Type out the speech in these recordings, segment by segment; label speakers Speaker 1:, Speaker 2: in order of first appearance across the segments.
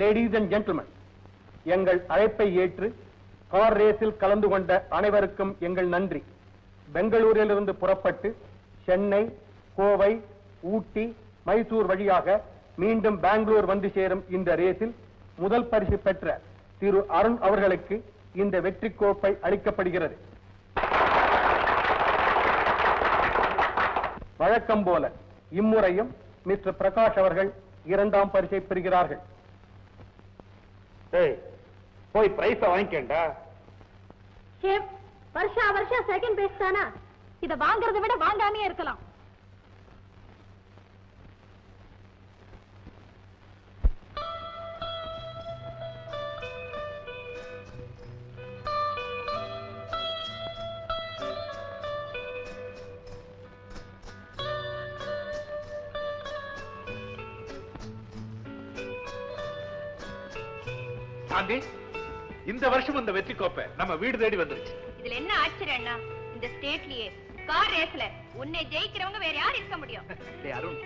Speaker 1: Ladies and gentleman எங்கள் அழைப்பை ஏற்று கார் ரேஸில் கலந்து கொண்ட அனைவருக்கும் எங்கள் நன்றி பெங்களூரிலிருந்து புறப்பட்டு சென்னை கோவை ஊட்டி மைசூர் வழியாக மீண்டும் பெங்களூர் வந்து சேரும் இந்த ரேஸில் முதல் பரிசு பெற்ற திரு அருண் அவர்களுக்கு இந்த வெற்றி கோப்பை அளிக்கப்படுகிறது வழக்கம் போல இம்முறையும் மிஸ்டர் பிரகாஷ் அவர்கள் இரண்டாம் பரிசை பெறுகிறார்கள்
Speaker 2: ஏய் போய் பிரைஸ வாங்கிக்கண்டா
Speaker 3: ஷேப் வருஷா வருஷா செகண்ட் பிரைஸ் தானா இத வாங்குறதை விட வாங்காமையே இருக்கலாம்
Speaker 4: நம்ம வீடு தேடி வந்துருச்சு
Speaker 5: இதுல என்ன ஆச்சரியம் அண்ணா இந்த ஸ்டேட்லயே கார் ரேஸ்ல உன்னை ஜெயிக்கிறவங்க வேற யார் இருக்க முடியும்
Speaker 4: டேய் அருண்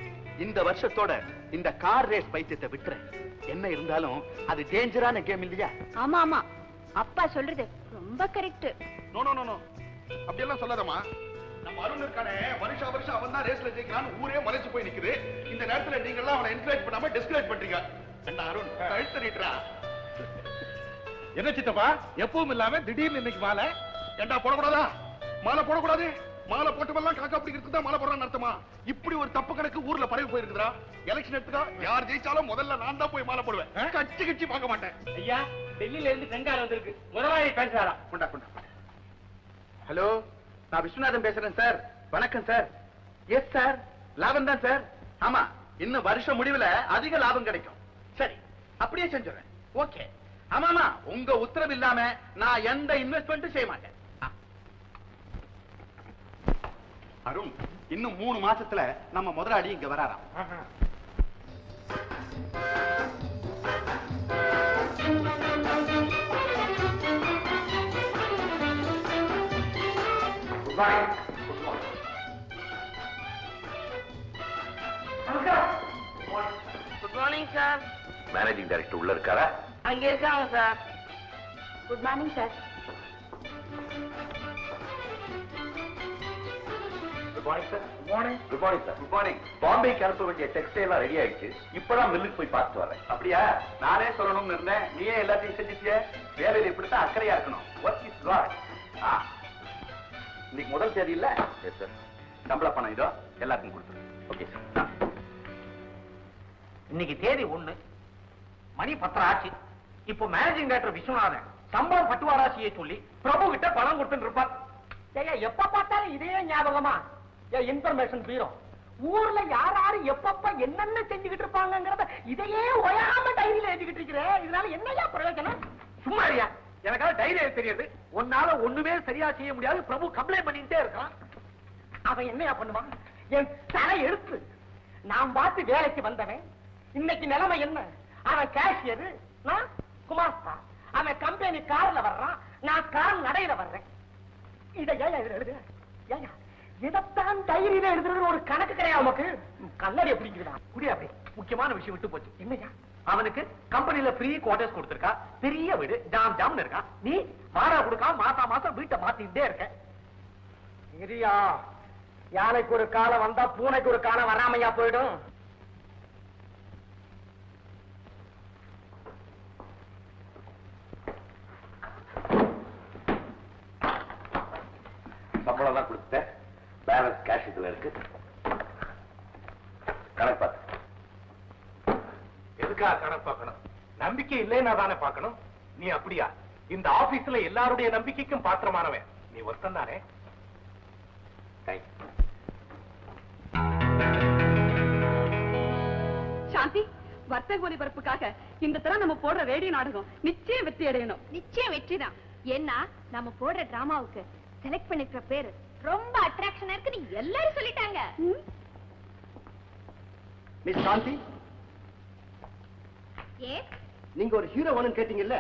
Speaker 4: இந்த வருஷத்தோட இந்த கார் ரேஸ் பைத்தியத்தை விட்டுறேன் என்ன இருந்தாலும் அது டேஞ்சரான கேம் இல்லையா
Speaker 3: ஆமா ஆமா அப்பா சொல்றது ரொம்ப correct
Speaker 6: no no no no எல்லாம் சொல்லாதம்மா நம்ம அருண் இருக்கானே வருஷ வருஷம் அவன் தான் ரேஸ்ல ஜெயிக்கிறான்னு ஊரே மலைச்சு போய் நிக்குது இந்த நேரத்துல நீங்க எல்லாம் அவனை என்கரேஜ் பண்ணாம டிஸ்கரேஜ் பண்றீங்க அண்ணா அருண் கழுத்து நீட்டுறான்
Speaker 7: என்ன சித்தப்பா எப்பவும் இல்லாம திடீர்னு இன்னைக்கு மாலை
Speaker 6: ஏண்டா போடக்கூடாதா மாலை போடக்கூடாது மாலை போட்டவெல்லாம் காக்கா பிடிக்கிறது தான் மாலை போடுறான்னு அர்த்தமா இப்படி ஒரு தப்பு கணக்கு ஊர்ல பரவி போயிருக்குதா எலெக்ஷன் எடுத்துக்கா யார் ஜெயிச்சாலும் முதல்ல நான் தான் போய் மாலை போடுவேன் கட்சி கட்சி பார்க்க மாட்டேன்
Speaker 8: ஐயா டெல்லியில இருந்து செங்கால வந்திருக்கு முதலாளி பேசுறாரா
Speaker 7: கொண்டா கொண்டா ஹலோ நான் விஸ்வநாதன் பேசுறேன் சார் வணக்கம் சார் எஸ் சார் லாபம் தான் சார் ஆமா இன்னும் வருஷம் முடிவுல அதிக லாபம் கிடைக்கும் சரி அப்படியே செஞ்சுறேன் ஓகே ஆமாமா உங்க உத்தரவு இல்லாம நான் எந்த இன்வெஸ்ட்மெண்ட்டும் செய்ய மாட்டேன் அருண் இன்னும் மூணு மாசத்துல நம்ம முதலாளி இங்க வராராம்
Speaker 9: good morning sir
Speaker 10: managing director உள்ள இருக்காரா
Speaker 11: அங்கே இருக்காங்க sir
Speaker 12: good morning sir
Speaker 13: Bombay கிளப்ப வேண்டிய டெக்ஸ்டைல் ரெடி ஆயிடுச்சு இப்பதான் மில்லுக்கு போய் பார்த்து வரேன்
Speaker 7: அப்படியா நானே சொல்லணும்னு இருந்தேன் நீயே எல்லாத்தையும் செஞ்சுட்டிய வேலையில இப்படித்தான் அக்கறையா இருக்கணும் ஒர்க் இஸ் லாட் இன்னைக்கு முதல் தேதி இல்ல
Speaker 13: சம்பள பணம் இதோ எல்லாருக்கும் கொடுத்துரு ஓகே சார்
Speaker 7: இன்னைக்கு தேதி ஒண்ணு மணி பத்திரம் ஆச்சு இப்போ மேனேஜிங் டைரக்டர் விஸ்வநாதன் சம்பளம் பட்டுவாராசியை சொல்லி பிரபு கிட்ட பணம் கொடுத்துட்டு இருப்பார்
Speaker 14: எப்ப பார்த்தாலும் இதே ஞாபகமா ஏ இன்ஃபர்மேஷன் பீரோ ஊர்ல யார் யாரு எப்பப்ப என்னென்ன செஞ்சுக்கிட்டு இருப்பாங்கிறத இதையே ஒயாம டைரியில எழுதிக்கிட்டு இருக்கிறேன் இதனால என்னையா பிரயோஜனம்
Speaker 7: இல்லையா எனக்காக டைரி எழுத தெரியாது உன்னால ஒண்ணுமே சரியா செய்ய முடியாது பிரபு கம்ப்ளைண்ட் பண்ணிட்டே இருக்கான்
Speaker 14: அவன் என்னையா பண்ணுவான் என் தலை எடுத்து நான் பார்த்து வேலைக்கு வந்தவன் இன்னைக்கு நிலைமை என்ன அவன் கேஷ் நான் குமாஸ்தா அவன் கம்பெனி கார்ல வர்றான் நான் கார் நடையில வர்றேன் இதை ஏன் இதைத்தான் டைரியில எழுதுறதுன்னு ஒரு கணக்கு கிடையாது உனக்கு கல்லடி பிடிக்குதா
Speaker 7: புரிய அப்படி முக்கியமான விஷயம் விட்டு போச்சு என்னையா அவனுக்கு கம்பெனில ஃப்ரீ குவார்டர்ஸ் கொடுத்திருக்கா பெரிய வீடு டாம் டாம்னு இருக்கா நீ வாடகை கொடுக்கா மாசா மாசம் வீட்டை மாத்திட்டே இருக்க
Speaker 14: சரியா யானைக்கு ஒரு காலம் வந்தா பூனைக்கு ஒரு காலம் வராமையா போயிடும்
Speaker 7: உன்னை பார்க்கணும் நீ அப்படியா இந்த ஆபீஸ்ல எல்லாருடைய நம்பிக்கைக்கும் பாத்திரமானவன் நீ ஒருத்தன்
Speaker 15: சாந்தி வர்த்தக ஒலிபரப்புக்காக இந்த தரம் நம்ம போடுற ரேடியோ நாடகம் நிச்சயம் வெற்றி அடையணும்
Speaker 3: நிச்சயம் வெற்றி தான் ஏன்னா நம்ம போடுற டிராமாவுக்கு செலக்ட் பண்ணிக்கிற பேரு ரொம்ப அட்ராக்ஷனா இருக்குன்னு எல்லாரும் சொல்லிட்டாங்க மிஸ் சாந்தி ஏ
Speaker 13: நீங்க ஒரு ஹீரோ கேட்டீங்க கேட்டீங்கல்ல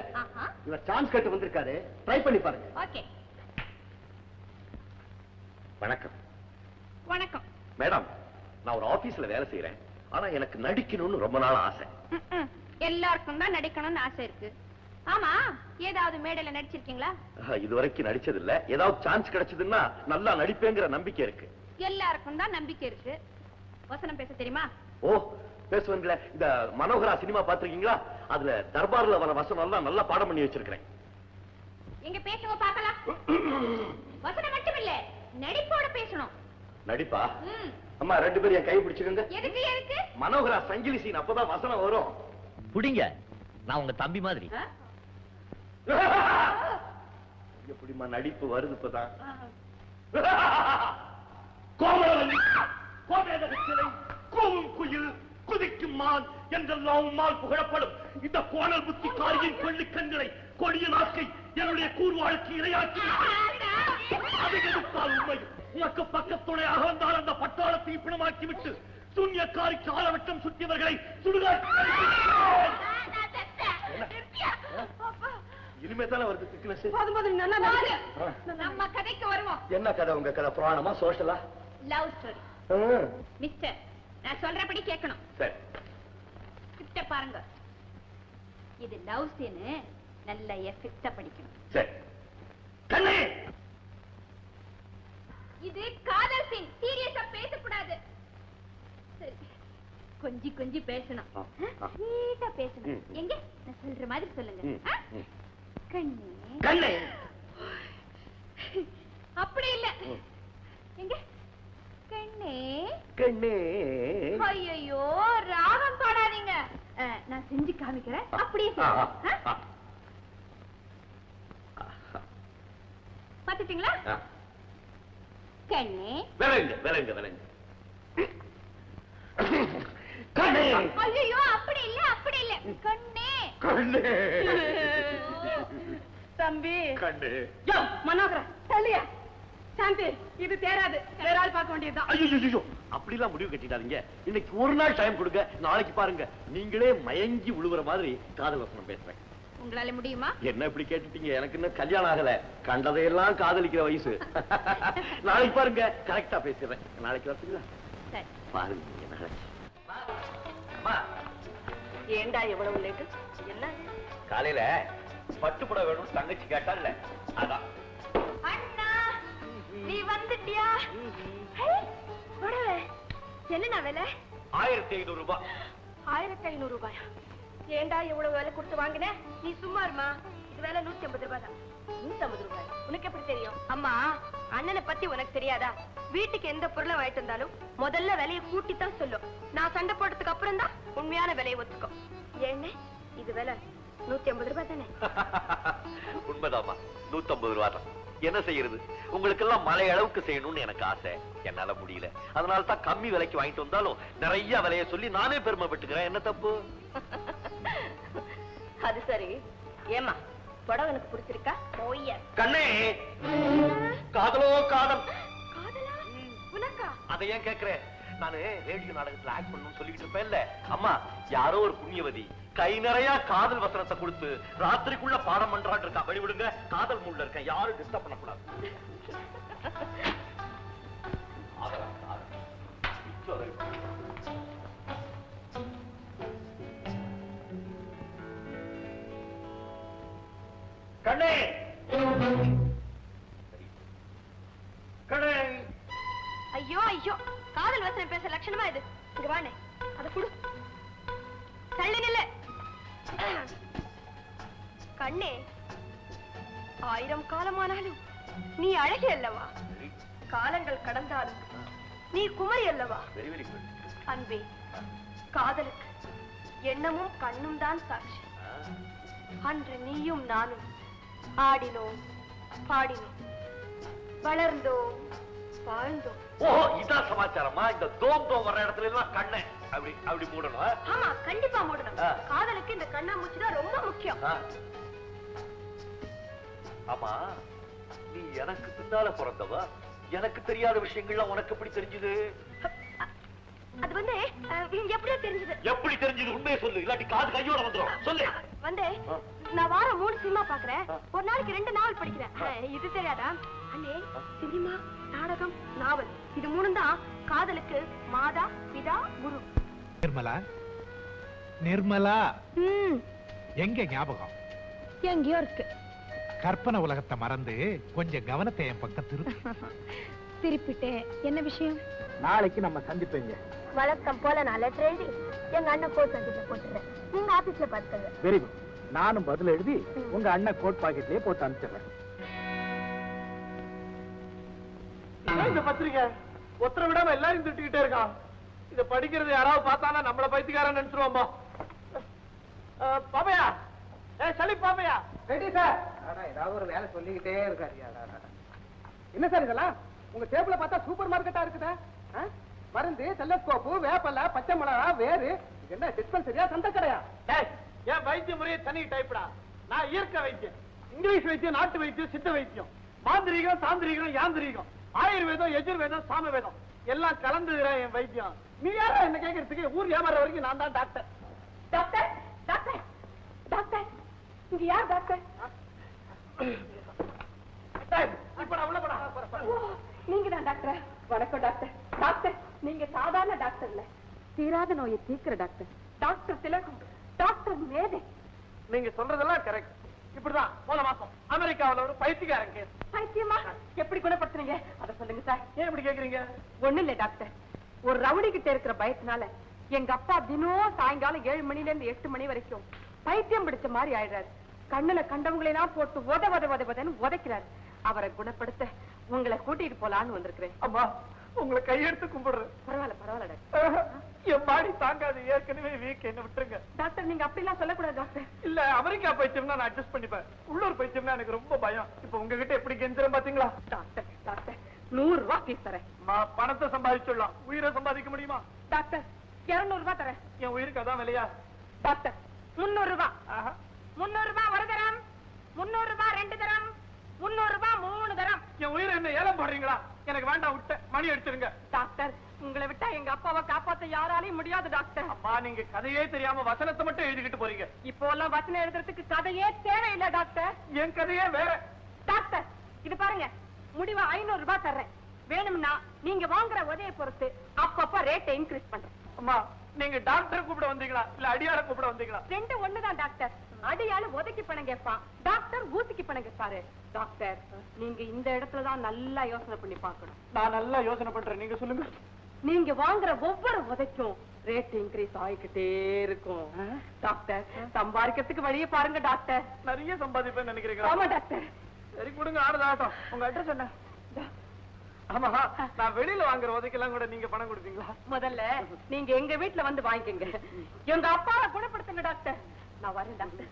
Speaker 13: இவர் சான்ஸ் கேட்டு வந்திருக்காரு ட்ரை பண்ணி பாருங்க ஓகே வணக்கம் வணக்கம் மேடம் நான் ஒரு ஆபீஸ்ல வேலை செய்யறேன் ஆனா எனக்கு நடிக்கணும்னு ரொம்ப நாள் ஆசை
Speaker 3: எல்லாருக்கும் தான் நடிக்கணும்னு ஆசை இருக்கு ஆமா ஏதாவது மேடையில நடிச்சிருக்கீங்களா
Speaker 13: இதுவரைக்கும் நடிச்சது இல்ல ஏதாவது சான்ஸ் கிடைச்சதுன்னா நல்லா நடிப்பேங்கிற நம்பிக்கை இருக்கு
Speaker 3: எல்லாருக்கும் தான் நம்பிக்கை இருக்கு வசனம் பேச தெரியுமா
Speaker 13: ஓ பேசுவேன்ல இந்த மனோகரா சினிமா பாத்திருக்கீங்களா அதுல தர்பார்ல வர வசனம் எல்லாம் நல்லா பாடம் பண்ணி வச்சிருக்கிறேன்
Speaker 3: இங்க பேசுங்க பாக்கலாம் வசனம் மட்டும் இல்ல நடிப்போட பேசணும்
Speaker 13: நடிப்பா அம்மா ரெண்டு பேரும் என் கை பிடிச்சிருந்த எதுக்கு எதுக்கு மனோகரா சங்கிலி சீன் அப்பதான் வசனம் வரும்
Speaker 16: புடிங்க நான் உங்க தம்பி மாதிரி
Speaker 13: எப்படிமா நடிப்பு வருது இப்பதான் கோமரம் கோமரம் கோவும் குயில் குதிக்கும் மான் என்றெல்லாம் உம்மால் புகழப்படும் இந்த கோணல் புத்திக்காரியின் கொள்ளுக்கண்களை கொடிய நாக்கை என்னுடைய கூர்வாளுக்கு இரையாக்கி அதை எடுத்தால் உண்மை உனக்கு பக்கத்துணையாக வந்தால் அந்த பட்டாளத்தை பிணமாக்கி விட்டு சூன்யக்காரி காலவட்டம் சுற்றியவர்களை இனிமே தானே வருது
Speaker 3: அது மாதிரி நம்ம கதைக்கு வருவோம்
Speaker 13: என்ன கதை உங்க கதை புராணமா சோஷலா
Speaker 3: லவ் ஸ்டோரி மிஸ்டர் நான் சொல்றபடி கேட்கணும் கிட்ட பாருங்க இது லவ் சீனு நல்ல எஃபெக்ட
Speaker 13: படிக்கணும்
Speaker 3: இது காதல் சீன் சீரியஸா பேசக்கூடாது கொஞ்சி கொஞ்சி பேசணும் நீட்டா பேசணும் எங்க நான் சொல்ற மாதிரி சொல்லுங்க கண்ணே கண்ணு அப்படி இல்ல எங்க கண்ணே கண்ணே ஐயோ ராகம் பாடாதீங்க நான் செஞ்சு காமிக்கிறேன் அப்படியே பாத்துட்டீங்களா கண்ணே
Speaker 13: விலங்க விலங்க விலங்க கண்ணே
Speaker 3: ஐயோ அப்படி இல்ல அப்படி இல்ல கண்ணே
Speaker 13: கண்ணே தம்பி கண்ணே
Speaker 17: யோ தள்ளியா சாந்தி இது தேராது வேற ஆள் பார்க்க வேண்டியதுதான்
Speaker 13: ஐயோ ஐயோ அப்படிலாம் முடிவு கட்டிடாதீங்க இன்னைக்கு ஒரு நாள் டைம் கொடுங்க நாளைக்கு பாருங்க நீங்களே மயங்கி விழுவுற மாதிரி காதல் வசனம் பேசுறேன்
Speaker 3: உங்களால முடியுமா
Speaker 13: என்ன இப்படி கேட்டுட்டீங்க எனக்கு இன்னும் கல்யாணம் ஆகல கண்டதையெல்லாம் காதலிக்கிற வயசு நாளைக்கு பாருங்க கரெக்டா பேசிடுறேன் நாளைக்கு வரட்டுங்களா பாருங்க
Speaker 18: ஏண்டா எவ்வளவு லேட்டு என்ன
Speaker 13: காலையில பட்டு புடவை வேணும்னு தங்கச்சி கேட்டா இல்ல அதான்
Speaker 19: நீ வந்துட்டியா புடவை என்னண்ணா விலை
Speaker 13: ஆயிரத்தி ஐநூறு ரூபாய்
Speaker 19: ஆயிரத்தி ஐநூறு ரூபாயா ஏண்டா இவ்வளவு விலை கொடுத்து வாங்கின நீ சும்மா இருமா இது வேலை நூத்தி ஐம்பது ரூபாய் தான் எப்படி தெரியும்
Speaker 20: அம்மா அண்ணனை பத்தி உனக்கு தெரியாதா வீட்டுக்கு எந்த பொருளை வாங்கிட்டு இருந்தாலும் முதல்ல விலையை கூட்டி தான் சொல்லும் நான் சண்டை போட்டதுக்கு அப்புறம் தான் உண்மையான விலையை ஒத்துக்கும் ஏன்னு இது விலை நூத்தி ஐம்பது ரூபாய் தானே
Speaker 13: என்ன செய்யறது உங்களுக்கு எல்லாம் மலை அளவுக்கு செய்யணும்னு எனக்கு ஆசை என்னால முடியல அதனால தான் கம்மி விலைக்கு வாங்கிட்டு வந்தாலும் நிறைய விலைய சொல்லி நானே பெருமைப்பட்டுக்கிறேன் என்ன தப்பு
Speaker 20: அது சரி ஏமா புடவை பிடிச்சிருக்கா
Speaker 13: கண்ணே காதலோ காதல் அதை ஏன் கேக்குறேன் நானு ரேடியோ நாடகத்துல ஆக்ட் பண்ணணும்னு சொல்லிட்டு இல்ல அம்மா யாரோ ஒரு புண்ணியவதி கை நிறைய காதல் வசனத்தை கொடுத்து ராத்திரிக்குள்ள பாடம் பண்றான்னு இருக்கா விடுங்க காதல் முள்ள இருக்க யாரும் டிஸ்டர்ப் பண்ணக்கூடாது கண்ணே கண்ணே
Speaker 20: ஐயோ ஐயோ காதல் வசனம் பேச லட்சணமா இது இங்க வானே அதை கொடு தள்ளி நில்லு கண்ணே ஆயிரம் காலமானாலும் நீ அழகி அல்லவா காலங்கள் கடந்தாலும் நீ குமரி அல்லவா அன்பே காதலுக்கு எண்ணமும் கண்ணும் தான் சாட்சி அன்று நீயும் நானும் ஆடினோம் பாடினோம் வளர்ந்தோம் வாழ்ந்தோம்
Speaker 13: ஓ இதான் சமாச்சாரமா இந்த தோம் தோம் இடத்துல எல்லாம் கண்ணேன் அப்படி அப்படி மூடணும்
Speaker 20: ஆமா கண்டிப்பா மூடணும் காதலுக்கு இந்த கண்ணாமூச்சி தான் ரொம்ப முக்கியம்
Speaker 13: ஆமா நீ எனக்கு பின்னால பிறந்தவ எனக்கு தெரியாத விஷயங்கள்லாம் உனக்கு எப்படி தெரிஞ்சது
Speaker 20: அது வந்து எப்படியோ தெரிஞ்சது
Speaker 13: எப்படி தெரிஞ்சது உண்மையை சொல்லு இல்லாட்டி காது கையோட வந்துடும் சொல்லு
Speaker 20: வந்து நான் வாரம் மூணு சினிமா பாக்குறேன் ஒரு நாளைக்கு ரெண்டு நாவல் படிக்கிறேன் இது தெரியாதா அண்ணே சினிமா நாடகம் நாவல் இது மூணு தான் காதலுக்கு மாதா பிதா குரு
Speaker 21: நிர்மலா நிர்மலா எங்க ஞாபகம் எங்கயோ இருக்கு கற்பனை உலகத்தை மறந்து கொஞ்சம் கவனத்தை என் பக்கம் திரு
Speaker 20: திருப்பிட்டேன் என்ன விஷயம்
Speaker 21: நாளைக்கு நம்ம சந்திப்பீங்க
Speaker 20: வழக்கம் போல நான் லெட்டர் எழுதி எங்க அண்ணன் கோட் பாக்கெட்ல போட்டுறேன் நீங்க ஆபீஸ்ல பாத்துக்கங்க
Speaker 21: வெரி குட் நானும் பதில் எழுதி உங்க அண்ணன் கோட் பாக்கெட்லயே போட்டு அனுப்பிச்சிடுறேன்
Speaker 22: இந்த பத்திரிக்கை ஒத்தர எல்லாரும் திட்டுக்கிட்டே இருக்கான் இத படிக்கிறது யாராவது பார்த்தானா நம்மள பைத்தியக்காரன் நினைச்சிருவோம்பா பாப்பையா ஏ சளி பாப்பையா
Speaker 23: ரெடி சார் ஆனா ஏதாவது ஒரு வேலை சொல்லிக்கிட்டே இருக்காரு என்ன சார் இதெல்லாம் உங்க டேபிள பார்த்தா சூப்பர் மார்க்கெட்டா இருக்குதா மருந்து செல்லஸ்கோப்பு வேப்பல பச்சை மிளகா வேறு என்ன டிஸ்பென்சரியா சந்தை கடையா
Speaker 22: என் வைத்திய முறையை தனி டைப்டா நான் இயற்கை வைத்தியம் இங்கிலீஷ் வைத்தியம் நாட்டு வைத்தியம் சித்த வைத்தியம் மாந்திரீகம் சாந்திரீகம் யாந்திரீகம் ஆயுர்வேதம் எஜுர்வேதம் சாமவேதம் எல்லாம் கலந்துகிற என் வைத்தியம் நீ யாரா என்ன கேட்கறதுக்கு ஊர் ஏமாற வரைக்கும் நான் தான் டாக்டர்
Speaker 20: டாக்டர் டாக்டர் டாக்டர் இங்க யார் டாக்டர் நீங்க டாக்டர் வணக்கம் டாக்டர் டாக்டர் நீங்க சாதாரண டாக்டர் இல்ல நோயை தீக்கிற டாக்டர் டாக்டர் திலகம் டாக்டர் மேதை
Speaker 22: நீங்க சொல்றதெல்லாம் கரெக்ட் இப்படிதான் போன மாசம் அமெரிக்காவில ஒரு பைத்தியக்காரன் கேஸ்
Speaker 20: பைத்தியமா எப்படி குணப்படுத்துறீங்க அதை சொல்லுங்க சார்
Speaker 22: ஏன் இப்படி கேக்குறீங்க
Speaker 20: ஒண்ணு இல்ல டாக்டர் ஒரு ரவுடி கிட்ட இருக்கிற பயத்தினால எங்க அப்பா தினம் சாயங்காலம் ஏழு மணில இருந்து எட்டு மணி வரைக்கும் பைத்தியம் பிடிச்ச மாதிரி ஆயிடுறாரு கண்ணுல கண்டவங்களை எல்லாம் போட்டு உத உத உத உதன்னு உதைக்கிறாரு அவரை குணப்படுத்த உங்களை கூட்டிட்டு போலான்னு வந்திருக்கிறேன்
Speaker 22: அம்மா உங்களை கையெடுத்து கும்பிடுறேன்
Speaker 20: பரவாயில்ல பரவாயில்ல
Speaker 22: என் பாடி தாங்காது ஏற்கனவே வீக் என்ன விட்டுருங்க
Speaker 20: டாக்டர் நீங்க அப்படி எல்லாம் சொல்லக்கூடாது டாக்டர்
Speaker 22: இல்ல அமெரிக்கா பைத்தியம்னா நான் அட்ஜஸ்ட் பண்ணிப்பேன் உள்ளூர் பைத்தியம்னா எனக்கு ரொம்ப பயம் இப்ப உங்ககிட்ட எப்படி கெஞ்சிரம் பாத்தீங்களா
Speaker 20: டாக்டர் நூறு ரூபாய் பீஸ் தரேன்
Speaker 22: பணத்தை சம்பாதிச்சுடலாம் உயிரை சம்பாதிக்க முடியுமா
Speaker 20: டாக்டர் இருநூறு ரூபாய் தரேன்
Speaker 22: என் உயிருக்கு அதான் விலையா
Speaker 20: டாக்டர் முன்னூறு ரூபா முன்னூறு ரூபாய் ஒரு தரம் முன்னூறு ரூபாய் ரெண்டு தரம் முன்னூறு ரூபாய் மூணு தரம்
Speaker 22: என் உயிர் என்ன ஏலம் போடுறீங்களா எனக்கு வேண்டாம் விட்ட மணி அடிச்சிருங்க
Speaker 20: டாக்டர் உங்களை விட்டா எங்க அப்பாவை காப்பாத்த யாராலையும் முடியாது டாக்டர்
Speaker 22: அம்மா நீங்க கதையே தெரியாம வசனத்தை மட்டும் எழுதிக்கிட்டு போறீங்க
Speaker 20: இப்போ எல்லாம் வசனம் எழுதுறதுக்கு கதையே தேவையில்லை டாக்டர்
Speaker 22: என் கதையே வேற
Speaker 20: டாக்டர் இது பாருங்க முடிவா ஐநூறு ரூபாய் தர்றேன் வேணும்னா நீங்க வாங்குற உதவியை பொறுத்து அப்பப்ப ரேட்டை இன்க்ரீஸ் பண்றேன்
Speaker 22: அம்மா நீங்க டாக்டர் கூப்பிட வந்தீங்களா இல்ல அடியார கூப்பிட வந்தீங்களா
Speaker 20: ரெண்டு ஒண்ணுதான் டாக்டர் அடியால ஒதுக்கி பணம் கேட்பான் டாக்டர் ஊசிக்கு பணம் கேட்பாரு டாக்டர் நீங்க இந்த இடத்துலதான் நல்லா யோசனை பண்ணி பாக்கணும்
Speaker 22: நான் நல்லா யோசனை பண்றேன் நீங்க சொல்லுங்க
Speaker 20: நீங்க வாங்குற ஒவ்வொரு உதைக்கும் ரேட் இன்க்ரீஸ் ஆயிக்கிட்டே இருக்கும் டாக்டர் சம்பாதிக்கிறதுக்கு வழியே பாருங்க டாக்டர்
Speaker 22: நிறைய சம்பாதிப்பேன் நினைக்கிறீங்க ஆமா டாக்டர் சரி கொடுங்க ஆடுதாட்டம் உங்க அட்ரஸ் என்ன ஆமா நான் வெளியில வாங்குற உதைக்கெல்லாம் கூட நீங்க பணம் கொடுப்பீங்களா
Speaker 20: முதல்ல நீங்க எங்க வீட்டுல வந்து வாங்கிக்கங்க எங்க அப்பாவை குணப்படுத்துங்க டாக்டர் நான் வரேன் டாக்டர்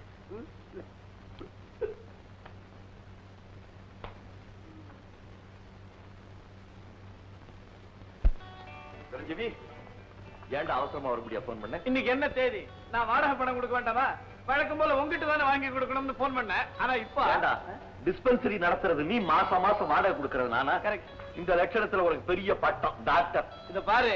Speaker 13: ஏன்டா அவசரமா வரக்கூடிய போன் பண்ண
Speaker 22: இன்னைக்கு என்ன தேதி நான் வாடகை பணம் கொடுக்க வேண்டாமா வழக்கம் போல உங்ககிட்ட தானே வாங்கி கொடுக்கணும்னு போன் பண்ண ஆனா இப்ப
Speaker 13: டிஸ்பென்சரி நடத்துறது நீ மாசம் மாசம் வாடகை கொடுக்கறது நானா கரெக்ட் இந்த லட்சணத்துல உனக்கு பெரிய பட்டம் டாக்டர்
Speaker 22: இத பாரு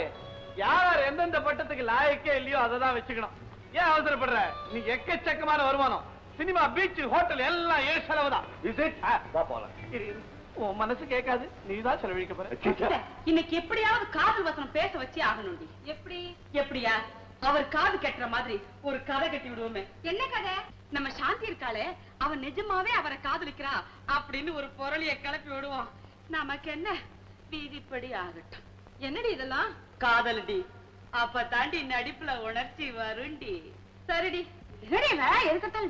Speaker 22: யார் எந்தெந்த பட்டத்துக்கு லாயக்கே இல்லையோ அதை தான் வச்சுக்கணும் ஏன் அவசரப்படுற நீ எக்கச்சக்கமான வருமானம் சினிமா பீச் ஹோட்டல் எல்லாம் ஏ
Speaker 13: செலவுதான் போலாம்
Speaker 22: உன் மனசு கேட்காது நீதான் செலவழிக்க போற
Speaker 20: இன்னைக்கு எப்படியாவது காதல் வசனம் பேச வச்சு ஆகணும் எப்படி எப்படியா அவர் காது கட்டுற மாதிரி ஒரு கதை கட்டி விடுவோமே என்ன கதை நம்ம சாந்தி இருக்காளே அவன் நிஜமாவே அவரை காதலிக்கிறா அப்படின்னு ஒரு பொருளிய கிளப்பி விடுவோம் நமக்கு என்ன வீதிப்படி ஆகட்டும் என்னடி இதெல்லாம் காதலடி அப்ப தாண்டி நடிப்புல உணர்ச்சி வருண்டி சரிடி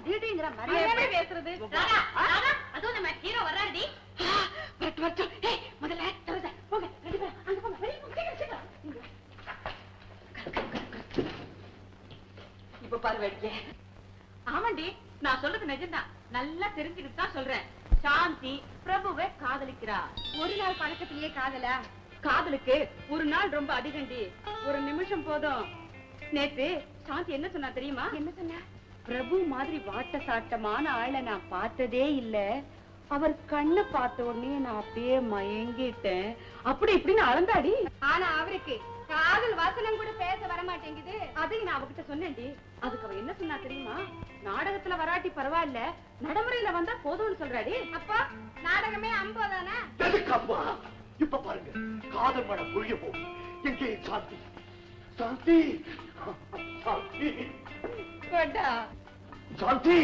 Speaker 20: டிடிங்கிற பேசுறது நம்ம முதல்ல கோபால் வேடிய ஆமாண்டி நான் சொல்றது நிஜம்தான் நல்லா தெரிஞ்சுக்கிட்டு தான் சொல்றேன் சாந்தி பிரபுவை காதலிக்கிறா ஒரு நாள் பழக்கத்திலேயே காதலா காதலுக்கு ஒரு நாள் ரொம்ப அதிகண்டி ஒரு நிமிஷம் போதும் நேத்து சாந்தி என்ன சொன்னா தெரியுமா என்ன சொன்ன பிரபு மாதிரி வாட்ட சாட்டமான ஆளை நான் பார்த்ததே இல்ல அவர் கண்ணு பார்த்த உடனே நான் அப்படியே மயங்கிட்டேன் அப்படி இப்படின்னு அளந்தாடி ஆனா அவருக்கு காதல் வாசனம் கூட பேச வர மாட்டேங்குது அதையும் நான் அவகிட்ட சொன்னேன்டி அதுக்கு அவ என்ன சொன்னா தெரியுமா நாடகத்துல வராட்டி பரவாயில்ல நடைமுறையில வந்தா போதும்னு சொல்றாடி அப்பா நாடகமே அம்போதானே
Speaker 21: எதுக்கப்பா இப்ப பாருங்க காதல் பட புரிய போகும் எங்கே சாந்தி சாந்தி சாந்தி சாந்தி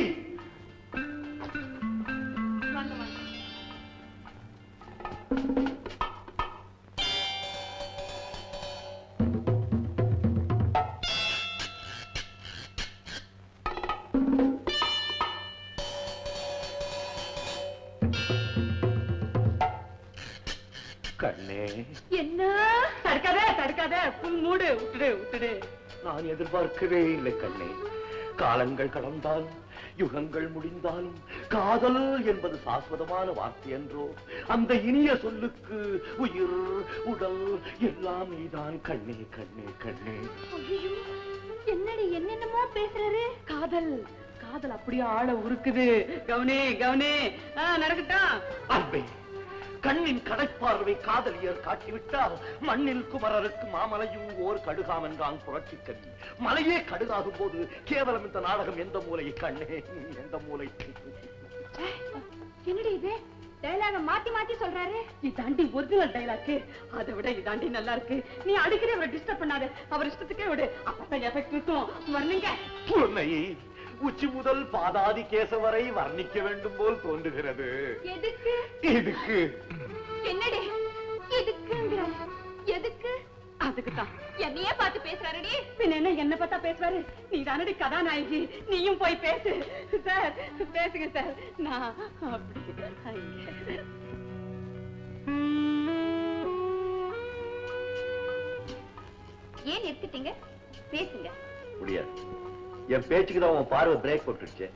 Speaker 21: Thank you. கண்ணே
Speaker 20: என்ன தடுக்காத தடுக்காத புல் மூடு விட்டுடு விட்டுடு
Speaker 21: நான் எதிர்பார்க்கவே இல்லை கண்ணே காலங்கள் கடந்தால் யுகங்கள் முடிந்தாலும் காதல் என்பது சாஸ்வதமான வார்த்தை என்றோ அந்த இனிய சொல்லுக்கு உயிர் உடல் எல்லாம் நீதான் கண்ணே கண்ணே கண்ணே
Speaker 20: என்னடி என்னென்னமோ பேசுறாரு காதல் காதல் அப்படியே ஆட உருக்குது கவனே கவனே நடக்கட்டா
Speaker 21: அன்பே கண்ணின் கடைப்பார்வை காதலியர் காட்டிவிட்டால் மண்ணில் குமரருக்கு மாமலையும் ஓர் கடுகாம் என்றான் புரட்சி கவி மலையே கடுகாகும் போது கேவலம் இந்த நாடகம் எந்த மூலை கண்ணே எந்த மூலை
Speaker 20: என்னடி இது டைலாக மாத்தி மாத்தி சொல்றாரு இதாண்டி ஒரிஜினல் டைலாக்கு அதை விட இதாண்டி நல்லா இருக்கு நீ அடிக்கடி அவரை டிஸ்டர்ப் பண்ணாத அவர் இஷ்டத்துக்கே விடு அப்பதான் எஃபெக்ட் இருக்கும்
Speaker 21: வரணுங்க உச்சி முதல் பாதாதி கேச வரை வர்ணிக்க வேண்டும் போல் தோன்றுகிறது எதுக்கு எதுக்கு
Speaker 20: என்னடி எதுக்குங்கிறார் எதுக்கு அதுக்குத்தான் என்னையே பார்த்து பேசுறாருடி என்ன என்ன பார்த்தா பேசுவாரு நீ தானடி கதாநாயகி நீயும் போய் பேசு பேசுங்க சார் நான் ஏன் நிறுத்திட்டீங்க பேசுங்க
Speaker 13: முடியாது என் பேச்சுக்குதான் உன் பார்வை பிரேக் போட்டுருச்சு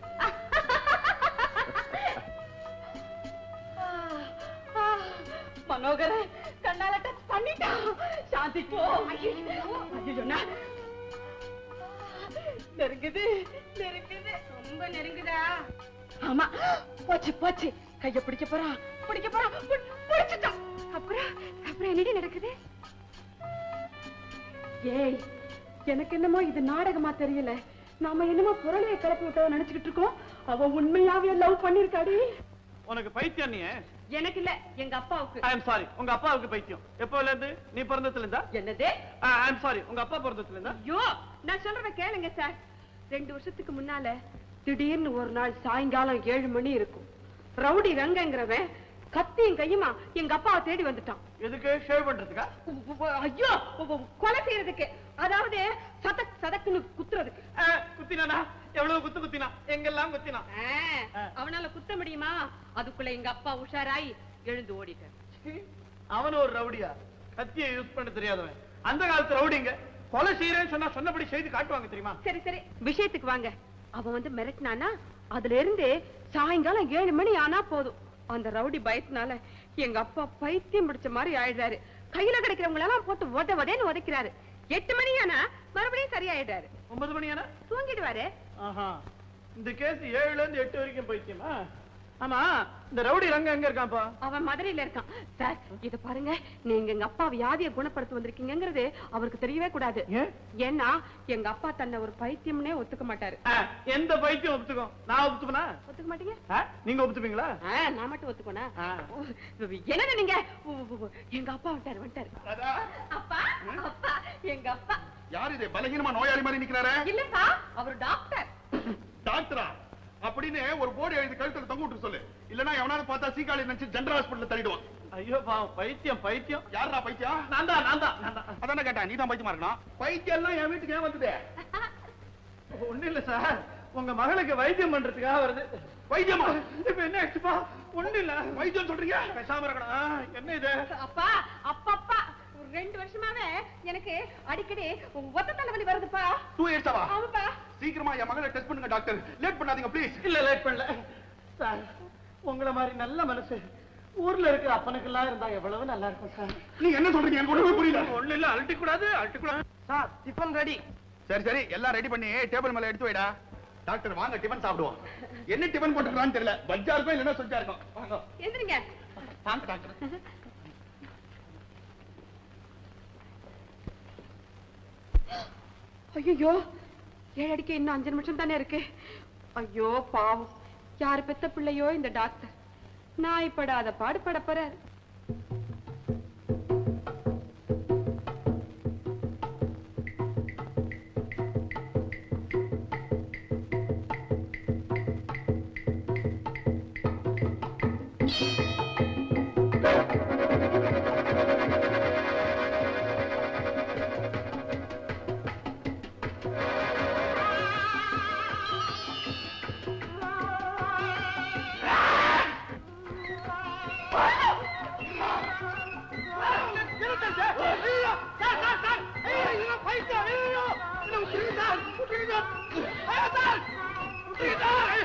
Speaker 20: நெருங்குது நெருங்குது ரொம்ப நெருங்குதா ஆமா போச்சு போச்சு கைய பிடிக்க போறா பிடிக்க போறா பிடிச்சிட்டான் அப்புறம் அப்புறம் என்ன நடக்குது ஏய் எனக்கு என்னமோ இது நாடகமா தெரியல நாம என்னமோ புரளைய கிளப்பி விட்டதை நினைச்சுக்கிட்டு இருக்கோம் அவ உண்மையாவே லவ் பண்ணிருக்காடி
Speaker 22: உனக்கு பைத்தியம் நீ
Speaker 20: எனக்கு இல்ல எங்க அப்பாவுக்கு
Speaker 22: ஐ அம் சாரி உங்க அப்பாவுக்கு பைத்தியம் எப்போல இருந்து நீ பிறந்ததுல இருந்தா என்னதே ஐ அம் சாரி உங்க அப்பா பிறந்ததுல இருந்தா
Speaker 20: ஐயோ நான் சொல்றத கேளுங்க சார் ரெண்டு வருஷத்துக்கு முன்னால திடீர்னு ஒரு நாள் சாயங்காலம் ஏழு மணி இருக்கும் ரவுடி ரங்கங்கிறவன் கத்தியும் கையுமா எங்க அப்பாவை தேடி வந்துட்டான்
Speaker 22: எதுக்கு ஷேவ் பண்றதுக்கா
Speaker 20: ஐயோ கொலை செய்யறதுக்கு அதாவது சதக் சதக்குன்னு குத்துறதுக்கு
Speaker 22: குத்தினானா எவ்வளவு குத்து குத்தினா எங்கெல்லாம் குத்தினா
Speaker 20: அவனால குத்த முடியுமா அதுக்குள்ள எங்க அப்பா உஷாராயி எழுந்து ஓடிட்டார்
Speaker 22: அவன் ஒரு ரவுடியா கத்தியை யூஸ் பண்ண தெரியாதவன் அந்த காலத்து ரவுடிங்க கொலை செய்யறேன்னு சொன்னா சொன்னபடி செய்து காட்டுவாங்க தெரியுமா
Speaker 20: சரி சரி விஷயத்துக்கு வாங்க அவன் வந்து மிரட்டினானா அதுல இருந்து சாயங்காலம் ஏழு மணி ஆனா போதும் அந்த ரவுடி பயத்தினால எங்க அப்பா பைத்தியம் பிடிச்ச மாதிரி ஆயிடுறாரு கையில கிடைக்கிறவங்க எல்லாம் போட்டு உதவதேன்னு உதைக்கிறாரு எட்டு மணி ஆனா மறுபடியும் சரியாயிடுறாரு ஒன்பது மணி ஆனா தூங்கிடுவாரு
Speaker 22: ஆஹா இந்த கேஸ் ஏழுல இருந்து எட்டு வரைக்கும் போயிடுச்சுமா ஆமா இந்த ரவுடி ரங்க எங்க இருக்கான்ப்பா
Speaker 20: அவன் மதுரையில இருக்கான் சார் இத பாருங்க நீங்க எங்க அப்பா வியாதியை குணப்படுத்தி வந்திருக்கீங்கிறது அவருக்கு தெரியவே கூடாது ஏன்னா எங்க அப்பா தன்னை ஒரு பைத்தியம்னே ஒத்துக்க மாட்டாரு
Speaker 22: எந்த பைத்தியம் ஒத்துக்கும் நான் ஒத்துப்பனா ஒத்துக்க மாட்டீங்க நீங்க ஒத்துப்பீங்களா
Speaker 20: நான் மட்டும் ஒத்துக்கோனா என்னது நீங்க எங்க அப்பா வந்துட்டாரு வந்துட்டாரு அப்பா அப்பா எங்க அப்பா
Speaker 22: யார் இது பலகீனமா நோயாளி மாதிரி நிக்கிறாரு
Speaker 20: இல்ல சார் அவர் டாக்டர்
Speaker 22: டாக்டரா அப்படின்னு ஒரு போர்டு எழுதி கழுத்துல தொங்க விட்டு சொல்லு இல்லன்னா எவனால பார்த்தா சீக்காளி நினைச்சு ஜென்ரல் ஹாஸ்பிடல்ல தள்ளிடுவான் ஐயோ பாவம் பைத்தியம் பைத்தியம் யாரா பைத்தியம் நான்தா தான் நான் தான் அதான கேட்டேன் நீ தான் பைத்தியமா இருக்கணும் பைத்தியம் எல்லாம் என் வீட்டுக்கு ஏன் வந்தது ஒண்ணு இல்ல சார் உங்க மகளுக்கு வைத்தியம் பண்றதுக்காக வருது வைத்தியமா இப்ப என்ன ஆச்சுப்பா ஒண்ணு இல்ல வைத்தியம் சொல்றீங்க பேசாம இருக்கணும் என்ன இது
Speaker 20: அப்பா அப்பப்பா ரெண்டு வருஷமாவே எனக்கு அடிக்கடி ஒத்த தலைவலி வருதுப்பா டூ ஆவா ஆமாப்பா
Speaker 22: சீக்கிரமா என் மகளை டெஸ்ட் பண்ணுங்க டாக்டர் லேட் பண்ணாதீங்க ப்ளீஸ் இல்ல லேட் பண்ணல சார் உங்களை மாதிரி நல்ல மனசு ஊர்ல இருக்க அப்பனுக்கு எல்லாம் இருந்தா எவ்வளவு நல்லா இருக்கும் சார் நீ என்ன சொல்றீங்க எனக்கு புரியல ஒண்ணு இல்ல அழட்டி கூடாது அழட்டி கூடாது
Speaker 23: சார் டிஃபன் ரெடி
Speaker 22: சரி சரி எல்லாம் ரெடி பண்ணி டேபிள் மேல எடுத்து வைடா டாக்டர் வாங்க டிபன் சாப்பிடுவோம் என்ன டிபன் போட்டுக்கலாம்னு தெரியல பஞ்சா இருக்கும் இல்லைன்னா சொச்சா இருக்கும் வாங்க
Speaker 20: எந்திரிங்க டாக்டர் ஐயோ ஏழு இன்னும் அஞ்சு நிமிஷம் தானே இருக்கு ஐயோ பாவம் யார் பெத்த பிள்ளையோ இந்த டாக்டர் நான் இப்பட அதை பாடுபட போறாரு Hayatlar! Hayatlar!